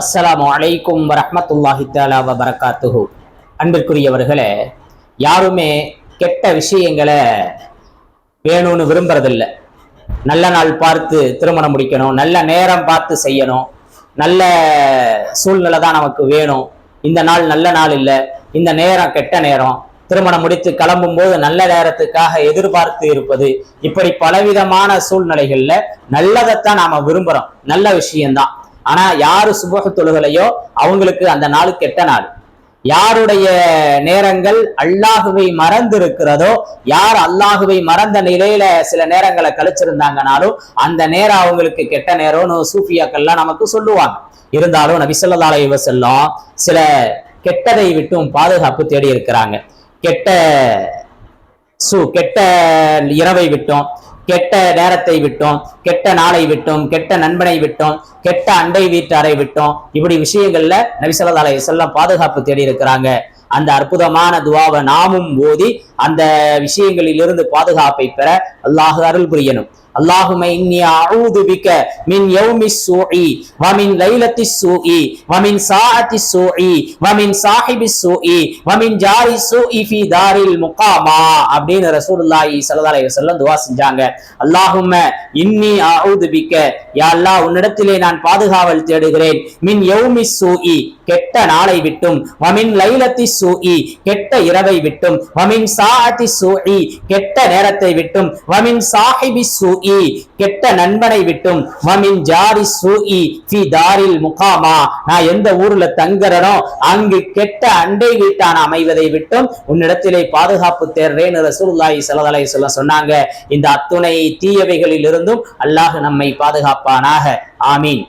அஸ்ஸலாமு அலைக்கும் வரமத்துல்லாஹி தாலா வ அன்பிற்குரியவர்களே யாருமே கெட்ட விஷயங்களை வேணும்னு விரும்புறதில்ல. நல்ல நாள் பார்த்து திருமணம் முடிக்கணும் நல்ல நேரம் பார்த்து செய்யணும் நல்ல சூழ்நிலை தான் நமக்கு வேணும். இந்த நாள் நல்ல நாள் இல்லை இந்த நேரம் கெட்ட நேரம். திருமணம் முடித்து கிளம்பும் போது நல்ல நேரத்துக்காக எதிர்பார்த்து இருப்பது இப்படி பலவிதமான சூழ்நிலைகள்ல நல்லதைத்தான் நாம விரும்புறோம். நல்ல விஷயம்தான். ஆனா யாரு சுபக தொழுகலையோ அவங்களுக்கு அந்த நாள் கெட்ட நாள். யாருடைய நேரங்கள் அல்லாஹுவை மறந்து இருக்கிறதோ யார் அல்லாஹுவை மறந்த நிலையில சில நேரங்களை கழிச்சிருந்தாங்கனாலும் அந்த நேரம் அவங்களுக்கு கெட்ட நேரம்னு சூஃபியாக்கள்லாம் நமக்கு சொல்லுவாங்க. இருந்தாலும் நபி ஸல்லல்லாஹு செல்லம் சில கெட்டதை விட்டும் பாதுகாப்பு தேடி இருக்கிறாங்க. கெட்ட சு கெட்ட இரவை விட்டும் கெட்ட நேரத்தை விட்டோம் கெட்ட நாளை விட்டோம் கெட்ட நண்பனை விட்டோம் கெட்ட அண்டை வீட்டாரை விட்டோம். இப்படி விஷயங்கள்ல நபிசல்லா அலைஹி பாதுகாப்பு தேடி இருக்கிறாங்க. அந்த அற்புதமான துவாவை நாமும் ஓதி அந்த விஷயங்களிலிருந்து பாதுகாப்பை பெற அல்லாஹ் அருள் புரியணும் அல்லாஹுமை இன்னி அஊது பிக மின் யௌமி சூஇ வ மின் லைலத்தி சூஇ வ மின் சாஅத்தி சூஇ வ மின் சாஹிபி சூஇ வ மின் ஜாரி சூஇ ஃபி தாரில் முகாமா அப்படின்னு ரசூலுல்லாஹி ஸல்லல்லாஹு அலைஹி வஸல்லம் துஆ செஞ்சாங்க. அல்லாஹும்ம இன்னி அஊது பிக யா அல்லாஹ் உன்னிடத்திலே நான் பாதுகாவல் தேடுகிறேன். மின் யௌமி சூஇ கெட்ட நாளை விட்டும். வமின் லைலத்தி சூஇ கெட்ட இரவை விட்டும். வமின் சாஅத்தி சூஇ கெட்ட நேரத்தை விட்டும். வமின் சாஹிபி சூஇ கெட்ட நண்பனை விட்டும். வமின் ஜாரி சூஇ ஃபி தாரில் முகாமா. நான் எந்த ஊர்ல தங்குறனோ அங்கு கெட்ட அண்டை வீட்டான அமைவதை விட்டும். உன்னிடத்திலே பாதுகாப்பு தேர்றேன்னு ரசூலுல்லாஹி சலதலை அலைஹி சொன்னாங்க. இந்த அத்துணை தீயவைகளில் இருந்தும் அல்லாஹ் நம்மை பாதுகாப்பானாக. ஆமீன்.